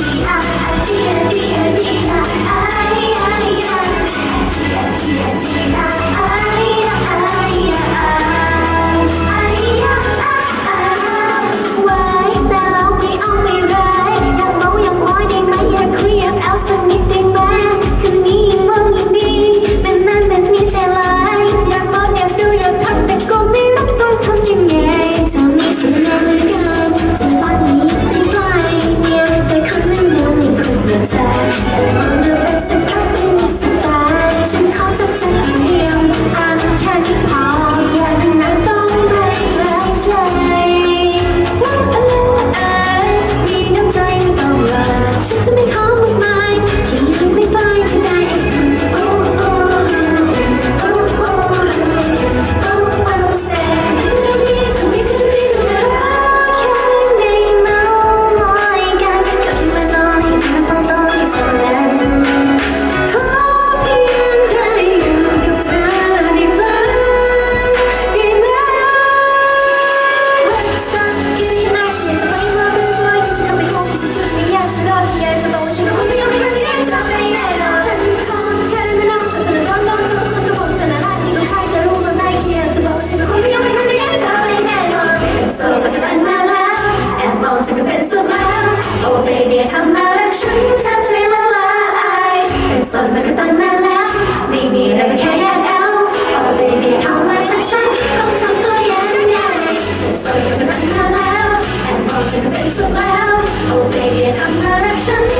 idea, idea. สดมาก็ตั้งนานแล้วไม่มีอะไรก็แค่อยากเอา Oh baby เข้ามาจากฉันต้องทำตัวยังไงสดมาก็ตั้งนานแล้วแอบมอจเเป็นสุดแล้ว Oh baby ทำมารักฉัน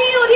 do you